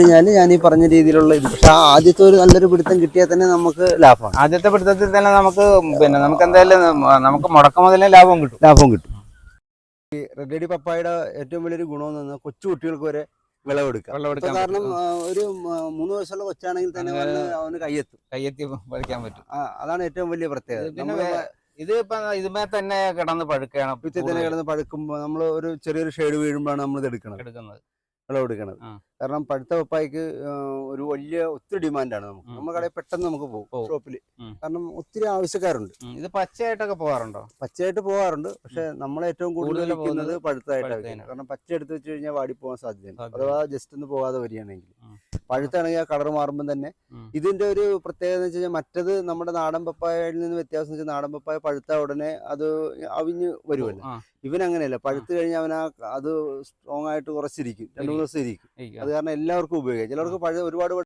കഴിഞ്ഞാൽ ഞാൻ ഈ പറഞ്ഞ രീതിയിലുള്ള ഇത്. പക്ഷെ ആ ആദ്യത്തെ ഒരു നല്ലൊരു പിടുത്തം കിട്ടിയാൽ തന്നെ നമുക്ക് ലാഭമാണ്. ആദ്യത്തെ പിടുത്തത്തിൽ തന്നെ നമുക്ക് പിന്നെ നമുക്ക് എന്തായാലും നമുക്ക് മുടക്കം മുതലേ ലാഭം കിട്ടും. ലാഭം കിട്ടും. ഈ റെഡി പപ്പായുടെ ഏറ്റവും വലിയൊരു ഗുണമെന്ന് പറഞ്ഞാൽ കൊച്ചു കുട്ടികൾക്ക് വരെ വിളവെടുക്കാം വിളവെടുക്കാൻ കാരണം ഒരു മൂന്ന് വയസ്സുള്ള കൊച്ചാണെങ്കിൽ തന്നെ വന്ന് അവന് കയ്യെത്തും. കയ്യെത്തി പറിക്കാൻ പറ്റും. ആ, അതാണ് ഏറ്റവും വലിയ പ്രത്യേകത. ഇത് പിന്നെ ഇത് ഇപ്പൊ ഇതുമേ തന്നെ കിടന്ന് പഴുക്കുകയാണ് വിത്തിൽ തന്നെ കിടന്ന് പഴുക്കുമ്പോൾ നമ്മൾ ഒരു ചെറിയൊരു ഷെയ്ഡ് വീഴുമ്പോഴാണ് നമ്മൾ ഇത് എടുക്കണം എടുക്കുന്നത്. വിളവെടുക്കുന്നത് ആ. കാരണം പഴുത്ത പപ്പായ്ക്ക് ഒരു വലിയ ഒത്തിരി ഡിമാൻഡാണ് നമുക്ക്. നമ്മുടെ കടയിൽ പെട്ടെന്ന് നമുക്ക് പോകും ഷോപ്പിൽ. ഷോപ്പിൽ കാരണം ഒത്തിരി ആവശ്യക്കാരുണ്ട്. ഇത് പച്ചയായിട്ടൊക്കെ പോകാറുണ്ടോ? പച്ചയായിട്ട് പോകാറുണ്ട്. പക്ഷെ നമ്മൾ ഏറ്റവും കൂടുതൽ പഴുത്തതായിട്ടാണ്. കാരണം പച്ച എടുത്ത് വെച്ച് കഴിഞ്ഞാൽ വാടി പോകാൻ സാധ്യതയുണ്ട്. സാധ്യത. അഥവാ ജസ്റ്റ് ഒന്ന് പോകാതെ വരികയാണെങ്കിൽ. പഴുത്താണെങ്കിൽ ആ കളർ മാറുമ്പോൾ തന്നെ. ഇതിന്റെ ഒരു പ്രത്യേകത എന്ന് വെച്ച് കഴിഞ്ഞാൽ മറ്റത് നമ്മുടെ നാടൻ പപ്പായയിൽ നിന്ന് വ്യത്യാസം വെച്ചാൽ നാടൻ പപ്പായ പഴുത്ത ഉടനെ അത് അവിഞ്ഞ് വരുമല്ലോ ഇവൻ അങ്ങനെയല്ല. പഴുത്ത് കഴിഞ്ഞാൽ അവൻ ആ അത് സ്ട്രോങ് ആയിട്ട് കുറച്ചിരിക്കും. രണ്ടു മൂന്ന് ദിവസം ഇരിക്കും. അത് കാരണം എല്ലാവർക്കും ഉപയോഗിക്കാം. ചിലർക്ക് പഴയ ഒരുപാട്